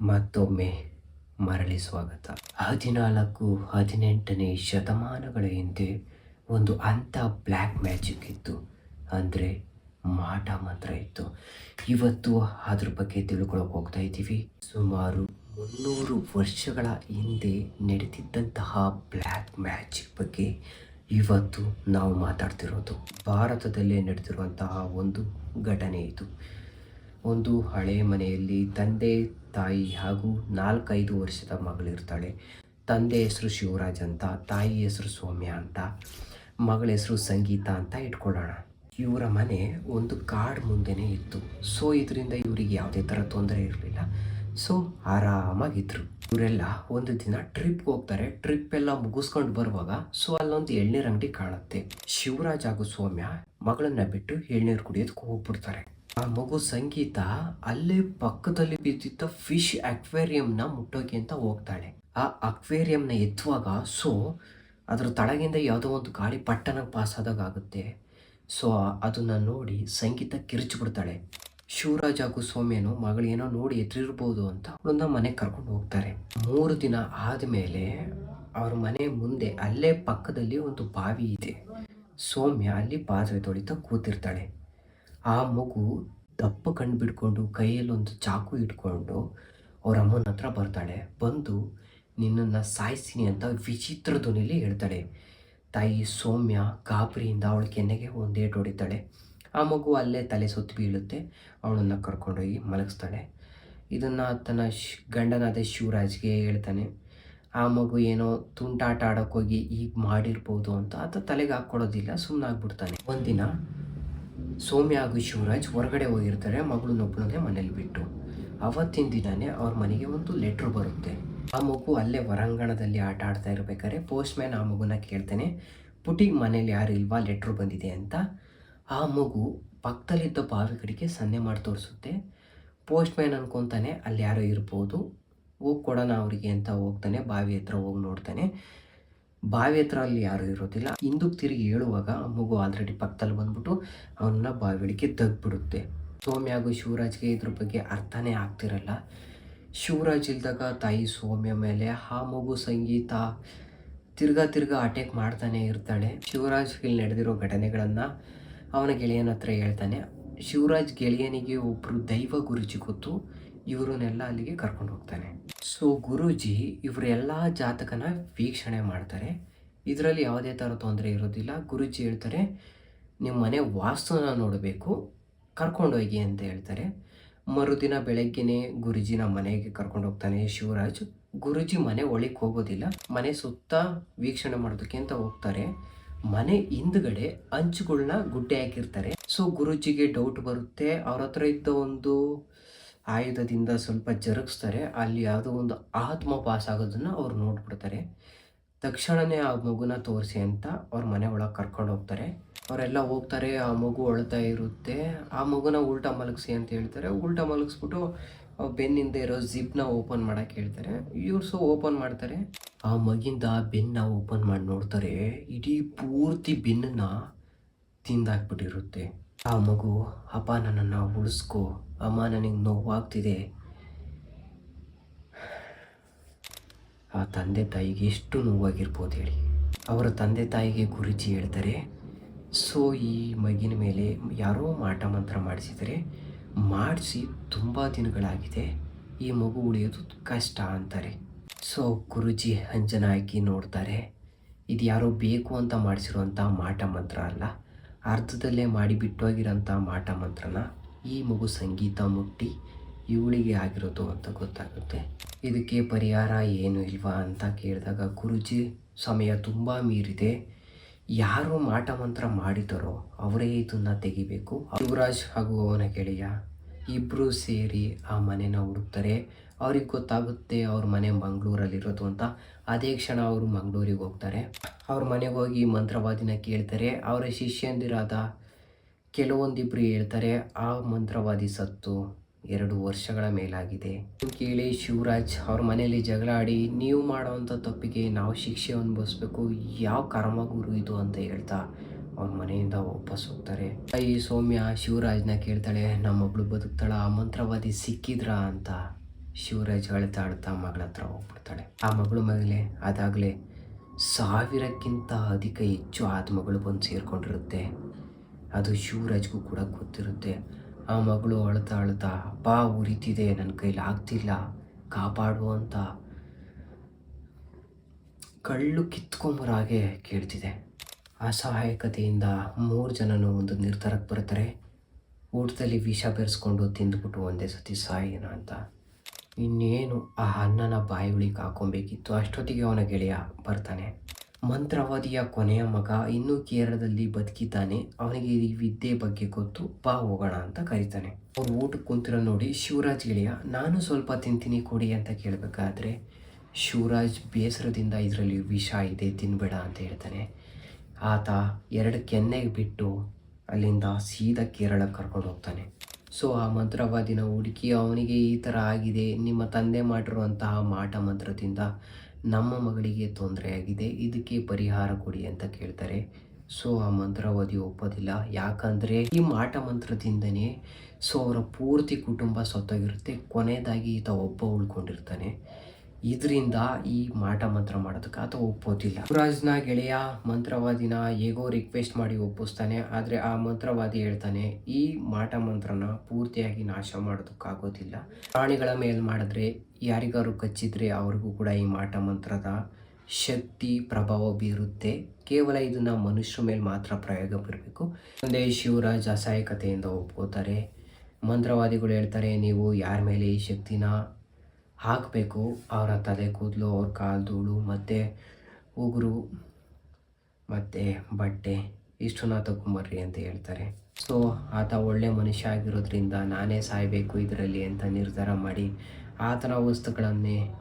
ಮತ್ತೊಮ್ಮೆ ಮರಳಿ ಸ್ವಾಗತ. ಹದಿನಾಲ್ಕು, ಹದಿನೆಂಟನೇ ಶತಮಾನಗಳ ಹಿಂದೆ ಒಂದು ಅಂಥ ಬ್ಲ್ಯಾಕ್ ಮ್ಯಾಜಿಕ್ ಇತ್ತು. ಅಂದರೆ ಮಾಟ ಮಂತ್ರ ಇತ್ತು. ಇವತ್ತು ಅದ್ರ ಬಗ್ಗೆ ತಿಳ್ಕೊಳಕ್ಕೆ ಹೋಗ್ತಾ ಇದ್ದೀವಿ. ಸುಮಾರು ಮುನ್ನೂರು ವರ್ಷಗಳ ಹಿಂದೆ ನಡೆದಿದ್ದಂತಹ ಬ್ಲ್ಯಾಕ್ ಮ್ಯಾಜಿಕ್ ಬಗ್ಗೆ ಇವತ್ತು ನಾವು ಮಾತಾಡ್ತಿರೋದು. ಭಾರತದಲ್ಲೇ ನಡೆದಿರುವಂತಹ ಒಂದು ಘಟನೆ ಇದು. ಒಂದು ಹಳೆ ಮನೆಯಲ್ಲಿ ತಂದೆ ತಾಯಿ ಹಾಗೂ ನಾಲ್ಕೈದು ವರ್ಷದ ಮಗಳಿರ್ತಾಳೆ ತಂದೆ ಹೆಸರು ಶಿವರಾಜ್ ಅಂತ, ತಾಯಿ ಹೆಸರು ಸೌಮ್ಯ ಅಂತ, ಮಗಳ ಹೆಸರು ಸಂಗೀತ ಅಂತ ಇಟ್ಕೊಳ್ಳೋಣ. ಇವರ ಮನೆ ಒಂದು ಕಾಡ್ ಮುಂದೆನೇ ಇತ್ತು. ಸೊ ಇದರಿಂದ ಇವರಿಗೆ ಯಾವುದೇ ಥರ ತೊಂದರೆ ಇರಲಿಲ್ಲ. ಸೊ ಆರಾಮಾಗಿದ್ರು. ಇವರೆಲ್ಲ ಒಂದು ದಿನ ಟ್ರಿಪ್ಗೆ ಹೋಗ್ತಾರೆ. ಟ್ರಿಪ್ ಎಲ್ಲ ಮುಗಿಸ್ಕೊಂಡು ಬರುವಾಗ ಸೊ ಅಲ್ಲೊಂದು ಎಳ್ನೀರು ಅಂಗಡಿ ಕಾಣುತ್ತೆ. ಶಿವರಾಜ್ ಹಾಗೂ ಸೌಮ್ಯ ಮಗಳನ್ನ ಬಿಟ್ಟು ಎಳ್ನೀರು ಕುಡಿಯೋದಕ್ಕೆ ಹೋಗ್ಬಿಡ್ತಾರೆ. ಆ ಮಗು ಸಂಗೀತ ಅಲ್ಲೇ ಪಕ್ಕದಲ್ಲಿ ಬಿದ್ದಿದ್ದ ಫಿಶ್ ಅಕ್ವೇರಿಯಂನ ಮುಟ್ಟೋಕೆ ಅಂತ ಹೋಗ್ತಾಳೆ. ಆ ಅಕ್ವೇರಿಯಂನ ಎತ್ತುವಾಗ ಸೊ ಅದ್ರ ತಳಗಿಂದ ಯಾವುದೋ ಒಂದು ಗಾಳಿ ಪಟ್ಟಣ ಪಾಸ್ ಆದಾಗ ಆಗುತ್ತೆ ಸೊ ಅದನ್ನ ನೋಡಿ ಸಂಗೀತ ಕಿರಿಚಿಬಿಡ್ತಾಳೆ. ಶಿವರಾಜ್ ಹಾಗೂ ಸೌಮ್ಯನು ಮಗಳೇನೋ ನೋಡಿ ಎದುರಿರ್ಬೋದು ಅಂತ ಅವಳನ್ನ ಮನೆಗೆ ಕರ್ಕೊಂಡು ಹೋಗ್ತಾರೆ. ಮೂರು ದಿನ ಆದಮೇಲೆ ಅವ್ರ ಮನೆ ಮುಂದೆ ಅಲ್ಲೇ ಪಕ್ಕದಲ್ಲಿ ಒಂದು ಬಾವಿ ಇದೆ. ಸೌಮ್ಯ ಅಲ್ಲಿ ಪಾತ್ರೆ ತೊಳಿತಾ ಕೂತಿರ್ತಾಳೆ. ಆ ಮಗು ದಪ್ಪ ಕಣ್ಣು ಬಿಡ್ಕೊಂಡು ಕೈಯಲ್ಲಿ ಒಂದು ಚಾಕು ಇಟ್ಕೊಂಡು ಅವ್ರ ಅಮ್ಮನ ಹತ್ರ ಬರ್ತಾಳೆ. ಬಂದು ನಿನ್ನನ್ನು ಸಾಯಿಸ್ತೀನಿ ಅಂತ ವಿಚಿತ್ರ ಧ್ವನಿಲಿ ಹೇಳ್ತಾಳೆ. ತಾಯಿ ಸೌಮ್ಯ ಗಾಬರಿಯಿಂದ ಅವಳ ಕೆನ್ನೆಗೆ ಒಂದೇಟು ಹೊಡಿತಾಳೆ ಆ ಮಗು ಅಲ್ಲೇ ತಲೆ ಸುತ್ತು ಬೀಳುತ್ತೆ. ಅವಳನ್ನು ಕರ್ಕೊಂಡೋಗಿ ಮಲಗಿಸ್ತಾಳೆ. ಇದನ್ನು ತನ್ನ ಶ್ ಗಂಡನಾದ ಶಿವರಾಜ್ಗೆ ಹೇಳ್ತಾನೆ. ಆ ಮಗು ಏನೋ ತುಂಟಾಟ ಆಡೋಕ್ಕೋಗಿ ಈಗ ಮಾಡಿರ್ಬೋದು ಅಂತ. ಆತ ತಲೆಗೆ ಹಾಕ್ಕೊಳ್ಳೋದಿಲ್ಲ ಸುಮ್ಮನಾಗ್ಬಿಡ್ತಾನೆ ಒಂದಿನ ಸೌಮ್ಯ ಹಾಗೂ ಶಿವರಾಜ್ ಹೊರಗಡೆ ಹೋಗಿರ್ತಾರೆ ಮಗಳನ್ನೊಬ್ಬಳನ್ನೇ ಮನೇಲಿ ಬಿಟ್ಟು. ಅವತ್ತಿನ ದಿನನೇ ಅವ್ರ ಮನೆಗೆ ಒಂದು ಲೆಟ್ರ್ ಬರುತ್ತೆ. ಆ ಮಗು ಅಲ್ಲೇ ಹೊರಾಂಗಣದಲ್ಲಿ ಆಟ ಆಡ್ತಾ ಇರಬೇಕಾದ್ರೆ ಪೋಸ್ಟ್ ಮ್ಯಾನ್ ಆ ಮಗುನ ಕೇಳ್ತಾನೆ, ಪುಟಿ, ಮನೇಲಿ ಯಾರು ಇಲ್ವಾ? ಲೆಟ್ರ್ ಬಂದಿದೆ ಅಂತ. ಆ ಮಗು ಪಕ್ಕದಲ್ಲಿದ್ದ ಬಾವಿ ಕಡೆಗೆ ಸನ್ನೆ ಮಾಡಿ ತೋರಿಸುತ್ತೆ. ಪೋಸ್ಟ್ ಮ್ಯಾನ್ ಅನ್ಕೊತಾನೆ, ಅಲ್ಲಿ ಯಾರೋ ಇರ್ಬೋದು, ಹೋಗಿ ಕೊಡೋಣ ಅವರಿಗೆ ಅಂತ ಹೋಗ್ತಾನೆ, ಬಾವಿ ಹತ್ರ ಹೋಗಿ ನೋಡ್ತಾನೆ. ಬಾವಿ ಹತ್ರ ಅಲ್ಲಿ ಯಾರೂ ಇರೋದಿಲ್ಲ. ಹಿಂದಕ್ಕೆ ತಿರುಗಿ ಹೇಳುವಾಗ ಆ ಮಗು ಆಲ್ರೆಡಿ ಪಕ್ಕದಲ್ಲಿ ಬಂದ್ಬಿಟ್ಟು ಅವನ್ನ ಬಾವಿಡಿಕೆ ತಗ್ಬಿಡುತ್ತೆ ಸೋಮ್ಯ ಹಾಗೂ ಶಿವರಾಜ್ಗೆ ಇದ್ರ ಬಗ್ಗೆ ಅರ್ಥನೇ ಆಗ್ತಿರಲ್ಲ. ಶಿವರಾಜ್ ಇಲ್ದಾಗ ತಾಯಿ ಸೋಮ್ಯ ಮೇಲೆ ಆ ಮಗು ಸಂಗೀತ ತಿರ್ಗಾ ತಿರ್ಗಾ ಅಟ್ಯಾಕ್ ಮಾಡ್ತಾನೆ ಇರ್ತಾಳೆ. ಶಿವರಾಜ್ ಇಲ್ಲಿ ನಡೆದಿರೋ ಘಟನೆಗಳನ್ನು ಅವನ ಗೆಳೆಯನ ಹತ್ರ ಹೇಳ್ತಾನೆ. ಶಿವರಾಜ್ ಗೆಳೆಯನಿಗೆ ಒಬ್ಬರು ದೈವ ಗುರುಜಿ ಗೊತ್ತು. ಇವರನ್ನೆಲ್ಲ ಅಲ್ಲಿಗೆ ಕರ್ಕೊಂಡು ಹೋಗ್ತಾನೆ. ಸೊ ಗುರೂಜಿ ಇವರೆಲ್ಲ ಜಾತಕನ ವೀಕ್ಷಣೆ ಮಾಡ್ತಾರೆ. ಇದರಲ್ಲಿ ಯಾವುದೇ ಥರ ತೊಂದರೆ ಇರೋದಿಲ್ಲ. ಗುರೂಜಿ ಹೇಳ್ತಾರೆ ನಿಮ್ಮ ಮನೆ ವಾಸ್ತುನ ನೋಡಬೇಕು. ಕರ್ಕೊಂಡೋಗಿ ಅಂತ ಹೇಳ್ತಾರೆ. ಮರುದಿನ ಬೆಳಗ್ಗೆ ಗುರುಜಿನ ಮನೆಗೆ ಕರ್ಕೊಂಡು ಹೋಗ್ತಾನೆ ಶಿವರಾಜ್. ಗುರುಜಿ ಮನೆ ಒಳಗೆ ಹೋಗೋದಿಲ್ಲ. ಮನೆ ಸುತ್ತ ವೀಕ್ಷಣೆ ಮಾಡೋದಕ್ಕೆ ಅಂತ ಹೋಗ್ತಾರೆ. ಮನೆ ಹಿಂದ್ಗಡೆ ಅಂಚುಗಳನ್ನ ಗುಡ್ಡೆ ಹಾಕಿರ್ತಾರೆ. ಸೊ ಗುರುಜಿಗೆ ಡೌಟ್ ಬರುತ್ತೆ. ಅವ್ರ ಹತ್ರ ಇದ್ದ ಒಂದು ಆಯುಧದಿಂದ ಸ್ವಲ್ಪ ಜರುಗಿಸ್ತಾರೆ. ಅಲ್ಲಿ ಯಾವುದೋ ಒಂದು ಆತ್ಮ ಪಾಸ್ ಆಗೋದನ್ನು ಅವ್ರು ನೋಡ್ಬಿಡ್ತಾರೆ. ತಕ್ಷಣವೇ ಆ ಮಗುನ ತೋರಿಸಿ ಅಂತ ಅವ್ರ ಮನೆ ಒಳಗೆ ಕರ್ಕೊಂಡು ಹೋಗ್ತಾರೆ. ಅವರೆಲ್ಲ ಹೋಗ್ತಾರೆ, ಆ ಮಗು ಅಳ್ತಾ ಇರುತ್ತೆ. ಆ ಮಗುನ ಉಲ್ಟಾ ಮಲಗಿಸಿ ಅಂತ ಹೇಳ್ತಾರೆ. ಉಲ್ಟಾ ಮಲಗಿಸ್ಬಿಟ್ಟು ಬೆನ್ನಿಂದ ಇರೋ ಜಿಪ್ನ ಓಪನ್ ಮಾಡೋಕ್ಕೆ ಹೇಳ್ತಾರೆ. ಇವ್ರು ಸೊ ಓಪನ್ ಮಾಡ್ತಾರೆ. ಆ ಮಗಿಂದ ಬೆನ್ನ ಓಪನ್ ಮಾಡಿ ನೋಡ್ತಾರೆ. ಇಡೀ ಪೂರ್ತಿ ಬೆನ್ನನ್ನ ತಿಂದಾಕ್ಬಿಟ್ಟಿರುತ್ತೆ. ಆ ಮಗು ಅಪ್ಪ ನನ್ನನ್ನು ಉಳಿಸ್ಕೋ. ಅಮ್ಮ ನನಗೆ ನೋವಾಗ್ತಿದೆ. ಆ ತಂದೆ ತಾಯಿಗೆ ಎಷ್ಟು ನೋವಾಗಿರ್ಬೋದು ಹೇಳಿ. ಅವರ ತಂದೆ ತಾಯಿಗೆ ಗುರುಜಿ ಹೇಳ್ತಾರೆ, ಸೊ, ಈ ಮಗಿನ ಮೇಲೆ ಯಾರೋ ಮಾಟ ಮಂತ್ರ ಮಾಡಿಸಿದರೆ, ಮಾಡಿಸಿ ತುಂಬ ದಿನಗಳಾಗಿದೆ, ಈ ಮಗು ಉಳಿಯೋದು ಕಷ್ಟ ಅಂತಾರೆ. ಸೊ, ಗುರುಜಿ ಅಂಜನ ಹಾಕಿ ನೋಡ್ತಾರೆ ಇದು ಯಾರೋ ಬೇಕು ಅಂತ ಮಾಡಿಸಿರುವಂಥ ಮಾಟ ಮಂತ್ರ ಅಲ್ಲ. ಅರ್ಧದಲ್ಲೇ ಮಾಡಿ ಬಿಟ್ಟೋಗಿರೋಂಥ ಮಾಟ ಮಂತ್ರನ ಈ ಮಗು ಸಂಗೀತ ಮುಟ್ಟಿ ಇವಳಿಗೆ ಆಗಿರೋದು ಅಂತ ಗೊತ್ತಾಗುತ್ತೆ. ಇದಕ್ಕೆ ಪರಿಹಾರ ಏನು ಇಲ್ವಾ ಅಂತ ಕೇಳಿದಾಗ, ಗುರುಜಿ, ಸಮಯ ತುಂಬ ಮೀರಿದೆ. ಯಾರು ಮಾಟ ಮಂತ್ರ ಮಾಡಿದರೋ ಅವರೇ ಇದನ್ನು ತೆಗಿಬೇಕು. ಯುವರಾಜ್ ಹಾಗೂ ಅವನ ಗೆಳೆಯ ಇಬ್ಬರು ಸೇರಿ ಆ ಮನೆನ ಹುಡುಕ್ತಾರೆ. ಅವ್ರಿಗೆ ಗೊತ್ತಾಗುತ್ತೆ ಅವ್ರ ಮನೆ ಮಂಗಳೂರಲ್ಲಿರೋದು ಅಂತ. ಅದೇ ಕ್ಷಣ ಅವರು ಮಂಗಳೂರಿಗೆ ಹೋಗ್ತಾರೆ. ಅವ್ರ ಮನೆಗೆ ಹೋಗಿ ಮಂತ್ರವಾದಿನ ಕೇಳ್ತಾರೆ. ಅವರ ಶಿಷ್ಯಂದಿರಾದ ಕೆಲವೊಂದಿಬ್ಬರು ಹೇಳ್ತಾರೆ, ಆ ಮಂತ್ರವಾದಿ ಸತ್ತು, ಎರಡು ವರ್ಷಗಳ ಮೇಲಾಗಿದೆ. ಕೇಳಿ, ಶಿವರಾಜ್, ಅವ್ರ ಮನೆಯಲ್ಲಿ ಜಗಳ ಆಡಿ, ನೀವು ಮಾಡೋವಂಥ ತಪ್ಪಿಗೆ ನಾವು ಶಿಕ್ಷೆ ಅನುಭವಿಸ್ಬೇಕು. ಯಾವ ಕರ್ಮ ಗುರು ಇದು? ಅಂತ ಹೇಳ್ತಾ ಅವ್ರ ಮನೆಯಿಂದ ವಾಪಸ್ ಹೋಗ್ತಾರೆ. ತಾಯಿ ಸೌಮ್ಯ, ಶಿವರಾಜ್ನ ಕೇಳ್ತಾಳೆ, ನಮ್ಮೊಬ್ಳು ಬದುಕ್ತಾಳ, ಆ ಮಂತ್ರವಾದಿ ಸಿಕ್ಕಿದ್ರಾ? ಅಂತ. ಶಿವರಾಜ್ ಅಳ್ತಾ ಅಳ್ತಾ ಮಗಳ ಹತ್ರ ಹೋಗ್ಬಿಡ್ತಾಳೆ. ಆ ಮಗಳು ಮೇಲೆ ಅದಾಗಲೇ ಸಾವಿರಕ್ಕಿಂತ ಅಧಿಕ ಹೆಚ್ಚು ಆತ್ಮಗಳು ಬಂದು ಸೇರಿಕೊಂಡಿರುತ್ತೆ. ಅದು ಶಿವರಾಜ್ಗೂ ಕೂಡ ಗೊತ್ತಿರುತ್ತೆ. ಆ ಮಗಳು ಅಳ್ತಾ ಅಳ್ತಾ ಅಪ್ಪ ಉರಿತಿದೆ ನನ್ನ ಕೈಲಿ ಆಗ್ತಿಲ್ಲ ಕಾಪಾಡು ಅಂತ ಕಳ್ಳು ಕಿತ್ಕೊಂಬರಾಗೆ ಕೇಳ್ತಿದೆ. ಅಸಹಾಯಕತೆಯಿಂದ ಮೂರು ಜನನು ಒಂದು ನಿರ್ಧಾರಕ್ಕೆ ಬರ್ತಾರೆ ಊಟದಲ್ಲಿ ವಿಷ ಬೆರೆಸ್ಕೊಂಡು ತಿಂದ್ಬಿಟ್ಟು ಒಂದೇ ಸತಿ ಸಾಯೋಣ ಅಂತ. ಇನ್ನೇನು ಆ ಅನ್ನನ ಬಾಯಿ ಒಳಗೆ ಹಾಕೊಬೇಕಿತ್ತು? ಅಷ್ಟೊತ್ತಿಗೆ ಅವನ ಗೆಳೆಯ ಬರ್ತಾನೆ. ಮಂತ್ರವಾದಿಯ ಕೊನೆಯ ಮಗ ಇನ್ನೂ ಕೇರಳದಲ್ಲಿ ಬದುಕಿದ್ದಾನೆ. ಅವನಿಗೆ ಈ ವಿದ್ಯೆ ಬಗ್ಗೆ ಗೊತ್ತು. ಬಾ ಹೋಗೋಣ ಅಂತ ಕರೀತಾನೆ. ಅವ್ರು ಊಟಕ್ಕೆ ಕುಂತಿರೋ ನೋಡಿ, ಶಿವರಾಜ್ ಗೆಳೆಯ, ನಾನು ಸ್ವಲ್ಪ ತಿಂತೀನಿ ಕೊಡಿ ಅಂತ ಕೇಳಬೇಕಾದ್ರೆ, ಶಿವರಾಜ್ ಬೇಸರದಿಂದ ಇದರಲ್ಲಿ ವಿಷ ಇದೆ, ತಿನ್ಬೇಡ ಅಂತ ಹೇಳ್ತಾನೆ. ಆತ ಎರಡು ಕೆನ್ನೆಗೆ ಬಿಟ್ಟು ಅಲ್ಲಿಂದ ಸೀದಾ ಕೇರಳಕ್ಕೆ ಕರ್ಕೊಂಡು ಹೋಗ್ತಾನೆ. ಸೊ, ಆ ಮಂತ್ರವಾದಿನ ಹುಡುಕಿ ಅವನಿಗೆ ಈ ಥರ ಆಗಿದೆ, ನಿಮ್ಮ ತಂದೆ ಮಾಡಿರುವಂತಹ ಮಾಟ ಮಂತ್ರದಿಂದ ನಮ್ಮ ಮಗಳಿಗೆ ತೊಂದರೆಯಾಗಿದೆ, ಇದಕ್ಕೆ ಪರಿಹಾರ ಕೊಡಿ ಅಂತ ಕೇಳ್ತಾರೆ. ಸೊ, ಆ ಮಂತ್ರವಾದಿ ಒಪ್ಪೋದಿಲ್ಲ. ಯಾಕಂದರೆ ಈ ಮಾಟ ಮಂತ್ರದಿಂದನೇ ಸೊ, ಅವರ ಪೂರ್ತಿ ಕುಟುಂಬ ಸತ್ತೋಗಿರುತ್ತೆ. ಕೊನೆಯದಾಗಿ ಈತ ಒಬ್ಬ ಉಳ್ಕೊಂಡಿರ್ತಾನೆ. ಇದರಿಂದ ಈ ಮಾಟ ಮಂತ್ರ ಮಾಡೋದಕ್ಕೆ ಆತ ಒಪ್ಪೋದಿಲ್ಲ. ಯುವರಾಜ್ನ ಗೆಳೆಯ ಮಂತ್ರವಾದಿನ ಹೇಗೋ ರಿಕ್ವೆಸ್ಟ್ ಮಾಡಿ ಒಪ್ಪಿಸ್ತಾನೆ, ಆದರೆ ಆ ಮಂತ್ರವಾದಿ ಹೇಳ್ತಾನೆ, ಈ ಮಾಟ ಮಂತ್ರನ ಪೂರ್ತಿಯಾಗಿ ನಾಶ ಮಾಡೋದಕ್ಕಾಗೋದಿಲ್ಲ. ಪ್ರಾಣಿಗಳ ಮೇಲೆ ಮಾಡಿದ್ರೆ ಯಾರಿಗಾರು ಕಚ್ಚಿದ್ರೆ ಅವ್ರಿಗೂ ಕೂಡ ಈ ಮಾಟ ಮಂತ್ರದ ಶಕ್ತಿ, ಪ್ರಭಾವ ಬೀರುತ್ತೆ. ಕೇವಲ ಇದನ್ನು ಮನುಷ್ಯರ ಮೇಲೆ ಮಾತ್ರ ಪ್ರಯೋಗ ಬರಬೇಕು ಮುಂದೆ ಶಿವರಾಜ್ ಅಸಹಾಯಕತೆಯಿಂದ ಒಪ್ಕೋತಾರೆ. ಮಂತ್ರವಾದಿಗಳು ಹೇಳ್ತಾರೆ, ನೀವು ಯಾರ ಮೇಲೆ ಈ ಶಕ್ತಿನ ಹಾಕಬೇಕು. ಅವರ ತಲೆ, ಕೂದಲು, ಅವ್ರ ಕಾಲು, ಧೂಳು, ಮತ್ತು ಉಗುರು, ಮತ್ತು ಬಟ್ಟೆ. ಇಷ್ಟನ್ನ ತಗೊಂಬರ್ರಿ ಅಂತ ಹೇಳ್ತಾರೆ. ಸೊ ಆತ ಒಳ್ಳೆ ಮನುಷ್ಯ ಆಗಿರೋದ್ರಿಂದ ನಾನೇ ಸಾಯಬೇಕು ಇದರಲ್ಲಿ ಅಂತ ನಿರ್ಧಾರ ಮಾಡಿ ಆತನ ವಸ್ತುಗಳನ್ನೇ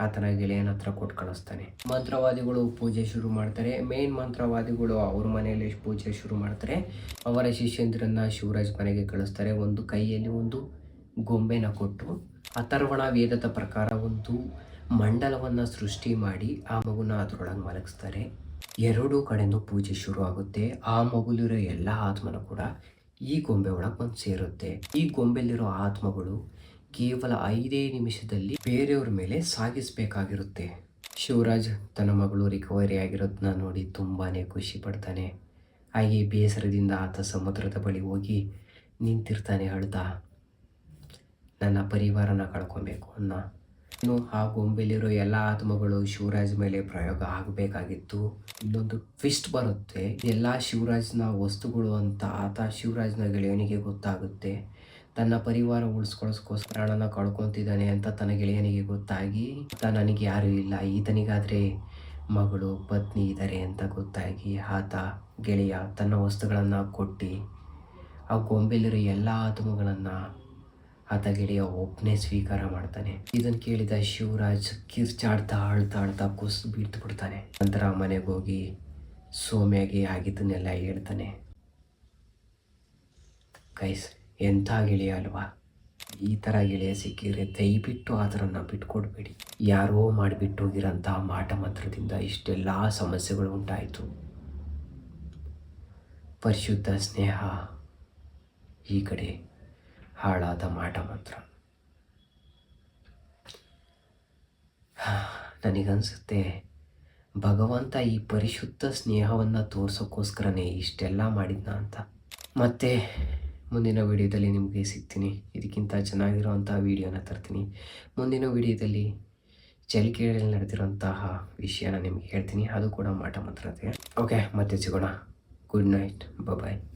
ಆತನ ಗೆಳೆಯನ ಹತ್ರ ಕೊಟ್ಟು ಕಳಿಸ್ತಾನೆ. ಮಂತ್ರವಾದಿಗಳು ಪೂಜೆ ಶುರು ಮಾಡ್ತಾರೆ. ಮೇನ್ ಮಂತ್ರವಾದಿಗಳು ಅವ್ರ ಮನೆಯಲ್ಲಿ ಪೂಜೆ ಶುರು ಮಾಡ್ತಾರೆ. ಅವರ ಶಿಷ್ಯಂದ್ರನ್ನ ಶಿವರಾಜ್ ಮನೆಗೆ ಕಳಿಸ್ತಾರೆ. ಒಂದು ಕೈಯಲ್ಲಿ ಒಂದು ಗೊಂಬೆನ ಕೊಟ್ಟು ಅಥರ್ವಣ ವೇದದ ಪ್ರಕಾರ ಒಂದು ಮಂಡಲವನ್ನು ಸೃಷ್ಟಿ ಮಾಡಿ ಆ ಮಗುನ ಅದರೊಳಗೆ ಮಲಗಿಸ್ತಾರೆ. ಎರಡೂ ಕಡೆನೂ ಪೂಜೆ ಶುರು ಆಗುತ್ತೆ. ಆ ಮಗುಲಿರೋ ಎಲ್ಲ ಆತ್ಮನೂ ಕೂಡ ಈ ಗೊಂಬೆ ಒಳಗೆ ಬಂದು ಸೇರುತ್ತೆ. ಈ ಗೊಂಬೆಲಿರೋ ಆತ್ಮಗಳು ಕೇವಲ ಐದೇ ನಿಮಿಷದಲ್ಲಿ ಬೇರೆಯವ್ರ ಮೇಲೆ ಸಾಗಿಸಬೇಕಾಗಿರುತ್ತೆ. ಶಿವರಾಜ್ ತನ್ನ ಮಗಳು ರಿಕವರಿ ಆಗಿರೋದನ್ನ ನೋಡಿ ತುಂಬಾ ಖುಷಿ ಪಡ್ತಾನೆ. ಹಾಗೆ ಬೇಸರದಿಂದ ಆತ ಸಮುದ್ರದ ಬಳಿ ಹೋಗಿ ನಿಂತಿರ್ತಾನೆ ಅಳ್ತಾ. ನನ್ನ ಪರಿವಾರನ ಕಳ್ಕೊಬೇಕು ಅನ್ನೋ. ಇನ್ನು ಆ ಗೊಂಬೆಲಿರೋ ಎಲ್ಲ ಆತ್ಮಗಳು ಶಿವರಾಜ್ ಮೇಲೆ ಪ್ರಯೋಗ ಆಗಬೇಕಾಗಿತ್ತು. ಇನ್ನೊಂದು ಟ್ವಿಸ್ಟ್ ಬರುತ್ತೆ. ಎಲ್ಲ ಶಿವರಾಜ್ನ ವಸ್ತುಗಳು ಅಂತ ಆತ ಶಿವರಾಜ್ನ ಗೆಳೆಯನಿಗೆ ಗೊತ್ತಾಗುತ್ತೆ. ತನ್ನ ಪರಿವಾರ ಉಳಿಸ್ಕೊಳ್ಳೋಸ್ಕೋಸ್ಕರ ಪ್ರಾಣನ ಕಳ್ಕೊತಿದ್ದಾನೆ ಅಂತ ತನ್ನ ಗೆಳೆಯನಿಗೆ ಗೊತ್ತಾಗಿ, ಆತ ನನಗೆ ಯಾರೂ ಇಲ್ಲ, ಈತನಿಗಾದರೆ ಮಗಳು, ಪತ್ನಿ ಇದ್ದಾರೆ ಅಂತ ಗೊತ್ತಾಗಿ ಆತ ಗೆಳೆಯ ತನ್ನ ವಸ್ತುಗಳನ್ನು ಕೊಟ್ಟು ಆ ಗೊಂಬೆಲಿರೋ ಎಲ್ಲ ಆತ್ಮಗಳನ್ನು ಆತ ಗೆಳೆಯ ಒಬ್ಬನೇ ಸ್ವೀಕಾರ ಮಾಡ್ತಾನೆ. ಇದನ್ನು ಕೇಳಿದ ಶಿವರಾಜ್ ಕಿರ್ಚಾಡ್ತಾ ಅಳ್ತಾ ಅಳ್ತಾ ಕುಸ್ ಬೀಳ್ತು ಬಿಡ್ತಾನೆ. ನಂತರ ಮನೆಗೆ ಹೋಗಿ ಸೋಮ್ಯಾಗೆ ಆಗಿದ್ದನ್ನೆಲ್ಲ ಹೇಳ್ತಾನೆ. ಕೈಸ್ ಎಂಥ ಗೆಳೆಯ ಅಲ್ವಾ? ಈ ಥರ ಗೆಳೆಯ ಸಿಕ್ಕಿದ್ರೆ ದಯವಿಟ್ಟು ಆ ಥರನ ಬಿಟ್ಕೊಡ್ಬೇಡಿ. ಯಾರೋ ಮಾಡಿಬಿಟ್ಟು ಹೋಗಿರೋಂಥ ಮಾಟ ಮಂತ್ರದಿಂದ ಇಷ್ಟೆಲ್ಲ ಸಮಸ್ಯೆಗಳು ಉಂಟಾಯಿತು. ಪರಿಶುದ್ಧ ಸ್ನೇಹ ಈ ಕಡೆ ಹಾಳಾದ ಮಾಟ ಮಂತ್ರ. ನನಗನ್ಸುತ್ತೆ, ಭಗವಂತ ಈ ಪರಿಶುದ್ಧ ಸ್ನೇಹವನ್ನು ತೋರಿಸೋಕ್ಕೋಸ್ಕರನೇ ಇಷ್ಟೆಲ್ಲ ಮಾಡಿದ್ನ ಅಂತ. ಮತ್ತೆ ಮುಂದಿನ ವಿಡಿಯೋದಲ್ಲಿ ನಿಮಗೆ ಸಿಗ್ತೀನಿ. ಇದಕ್ಕಿಂತ ಚೆನ್ನಾಗಿರೋವಂಥ ವಿಡಿಯೋನ ತರ್ತೀನಿ. ಮುಂದಿನ ವಿಡಿಯೋದಲ್ಲಿ ಚಲಿಕೆಯಲ್ಲಿ ನಡೆದಿರುವಂತಹ ವಿಷಯನ ನಿಮಗೆ ಹೇಳ್ತೀನಿ. ಅದು ಕೂಡ ಮಾಟ ಮಾತ್ರ ಓಕೆ ಮತ್ತೆ ಸಿಗೋಣ. Good night bye